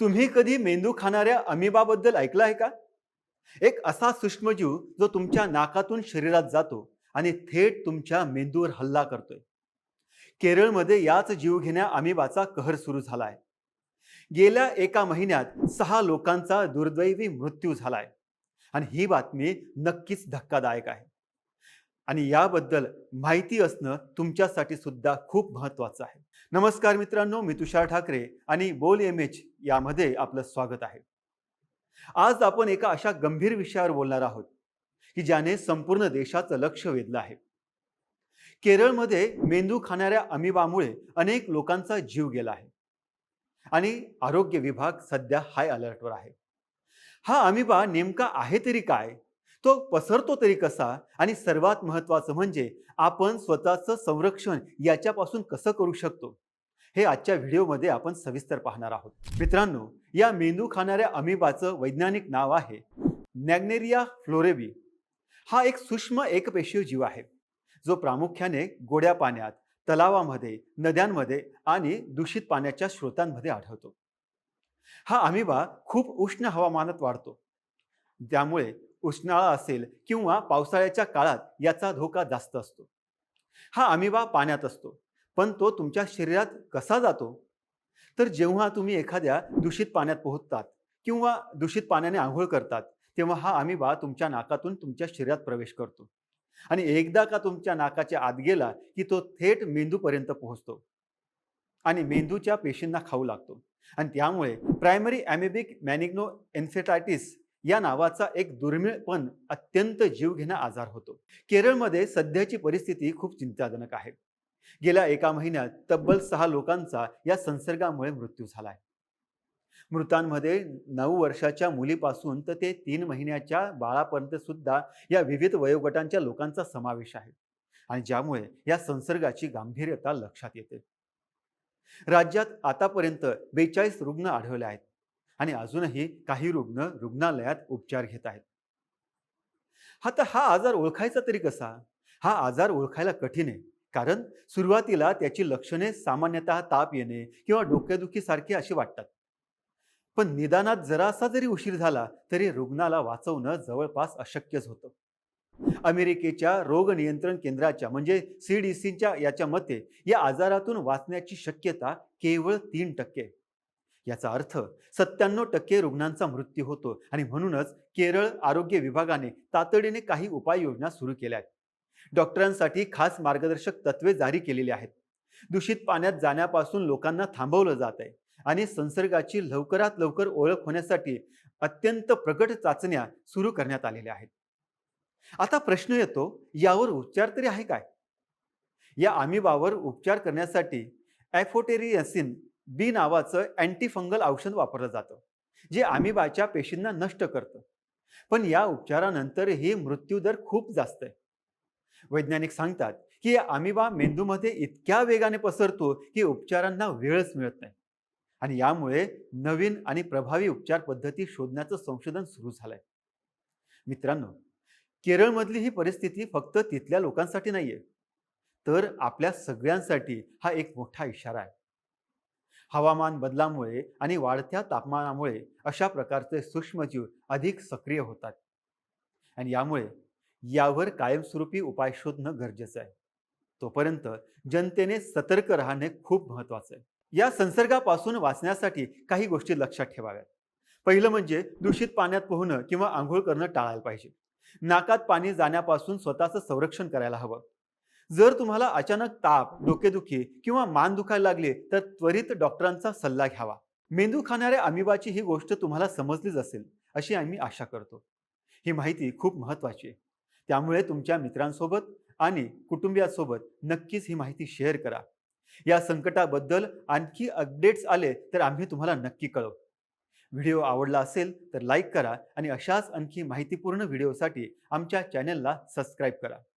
तुम्ही कधी मेंदू खाणाऱ्या अमिबाबद्दल ऐकलं आहे का? एक असा सूक्ष्मजीव जो तुमच्या नाकातून शरीरात जातो आणि थेट तुमच्या मेंदूवर हल्ला करतोय. केरळमध्ये याच जीवघेण्या अमिबाचा कहर सुरू झाला आहे गेल्या एका महिन्यात सहा लोकांचा दुर्दैवी मृत्यू झालाय. आणि ही बातमी नक्कीच धक्कादायक आहे. आणि याबद्दल माहिती असणं तुमच्यासाठी सुद्धा खूप महत्वाचं आहे. नमस्कार मित्रांनो मी तुषार ठाकरे आणि बोल एम एच यामध्ये आपलं स्वागत आहे. आज आपण एका अशा गंभीर विषयावर बोलणार आहोत की ज्याने संपूर्ण देशाचं लक्ष वेधलं आहे. केरळमध्ये मेंदू खाणाऱ्या अमिबामुळे अनेक लोकांचा जीव गेला आहे. आणि आरोग्य विभाग सध्या हाय अलर्टवर आहे. हा अमिबा नेमका आहे तरी काय? तो पसरतो तरी कसा? आणि सर्वात महत्वाचं म्हणजे आपण स्वतःचं संरक्षण याच्यापासून कसं करू शकतो? हे आजच्या व्हिडिओमध्ये आपण सविस्तर पाहणार आहोत. मित्रांनो या मेंदू खाणाऱ्या अमिबाचं वैज्ञानिक नाव आहे नॅग्नेरिया फ्लोरेबी. हा एक सूक्ष्म एकपेशीय जीव आहे. जो प्रामुख्याने गोड्या पाण्यात तलावामध्ये नद्यांमध्ये आणि दूषित पाण्याच्या स्रोतांमध्ये आढळतो. हा अमिबा खूप उष्ण हवामानात वाढतो. त्यामुळे उष्णाळा असेल किंवा पावसाळ्याच्या काळात याचा धोका जास्त असतो. हा अमिबा पाण्यात असतो पण तो तुमच्या शरीरात कसा जातो? तर जेव्हा तुम्ही एखाद्या दूषित पाण्यात पोहोचतात किंवा दूषित पाण्याने आंघोळ करतात तेव्हा हा अमिबा तुमच्या नाकातून तुमच्या शरीरात प्रवेश करतो. आणि एकदा का तुमच्या नाकाच्या आत गेला की तो थेट मेंदूपर्यंत पोहोचतो. आणि मेंदूच्या पेशींना खाऊ लागतो. आणि त्यामुळे प्रायमरी ॲमेबिक मॅनिग्नो एन्सेटायटिस या नावाचा एक दुर्मिळ पण अत्यंत जीवघेणा आजार होतो. केरळमध्ये सध्याची परिस्थिती खूप चिंताजनक आहे. गेल्या एका महिन्यात तब्बल सहा लोकांचा या संसर्गामुळे मृत्यू झालाय. मृतांमध्ये नऊ वर्षाच्या मुलीपासून तर ते तीन महिन्याच्या बाळापर्यंत सुद्धा या विविध वयोगटांच्या लोकांचा समावेश आहे आणि ज्यामुळे या संसर्गाची गांभीर्यता लक्षात येते. राज्यात आतापर्यंत बेचाळीस रुग्ण आढळले आहेत. आणि अजूनही काही रुग्ण रुग्णालयात उपचार घेत आहेत. आता हा आजार ओळखायचा तरी कसा? हा आजार ओळखायला कठीण आहे. कारण सुरुवातीला त्याची लक्षणे सामान्यतः ताप येणे किंवा डोकेदुखी अशी वाटतात. पण निदानात जरासा जरी उशीर झाला तरी रुग्णाला वाचवणं जवळपास अशक्यच होतं. अमेरिकेच्या रोग नियंत्रण केंद्राच्या म्हणजे सी डी सीच्या याच्या मते या आजारातून वाचण्याची शक्यता केवळ तीन टक्के आहे. याचा अर्थ सत्त्याण्णव टक्के रुग्णांचा मृत्यू होतो. आणि म्हणूनच केरळ आरोग्य विभागाने तातडीने काही उपाययोजना सुरू केल्या आहेत. डॉक्टरांसाठी खास मार्गदर्शक तत्वे जारी केलेली आहेत. दूषित पाण्यात जाण्यापासून लोकांना थांबवलं जात आहे. आणि संसर्गाची लवकरात लवकर ओळख होण्यासाठी अत्यंत प्रगट चाचण्या सुरू करण्यात आलेल्या आहेत. आता प्रश्न येतो यावर उपचार तरी आहे काय? या आमिबावर उपचार करण्यासाठी ॲफोटेरियसिन बी नावाचं अँटीफंगल औषध वापरलं जातं जे आमिबाच्या पेशींना नष्ट करतं. पण या उपचारानंतरही मृत्यूदर खूप जास्त आहे. वैज्ञानिक सांगतात की आमिबा मेंदूमध्ये इतक्या वेगाने पसरतो की उपचारांना वेळच मिळत नाही. आणि यामुळे नवीन आणि प्रभावी उपचार पद्धती शोधण्याचं संशोधन सुरू झालंय. मित्रांनो केरळमधली ही परिस्थिती फक्त तिथल्या लोकांसाठी नाहीये तर आपल्या सगळ्यांसाठी हा एक मोठा इशारा आहे. हवामान बदलामुळे आणि वाढत्या तापमानामुळे अशा प्रकारचे सूक्ष्मजीव अधिक सक्रिय होतात. आणि यामुळे यावर कायमस्वरूपी उपाय शोधणं गरजेचं आहे. तोपर्यंत जनतेने सतर्क राहणे खूप महत्वाचं आहे. या संसर्गापासून वाचण्यासाठी काही गोष्टी लक्षात ठेवाव्यात. पहिलं म्हणजे दूषित पाण्यात पोहणं किंवा आंघोळ करणं टाळायला पाहिजे. नाकात पाणी जाण्यापासून स्वतःचं संरक्षण करायला हवं. जर तुम्हाला अचानक ताप डोकेदुखी किंवा मान दुखायला लागले तर त्वरित डॉक्टरांचा सल्ला घ्यावा. मेंदू खाणाऱ्या अमिबाची ही गोष्ट तुम्हाला समजलीच असेल अशी आम्ही आशा करतो. ही माहिती खूप महत्वाची आहे. त्यामुळे तुमच्या मित्रांसोबत आणि कुटुंबियासोबत नक्कीच ही माहिती शेअर करा. या संकटाबद्दल आणखी अपडेट्स आले तर आम्ही तुम्हाला नक्की कळवू. व्हिडिओ आवडला असेल तर लाईक करा आणि अशाच आणखी माहितीपूर्ण व्हिडिओसाठी आमच्या चॅनलला सबस्क्राईब करा.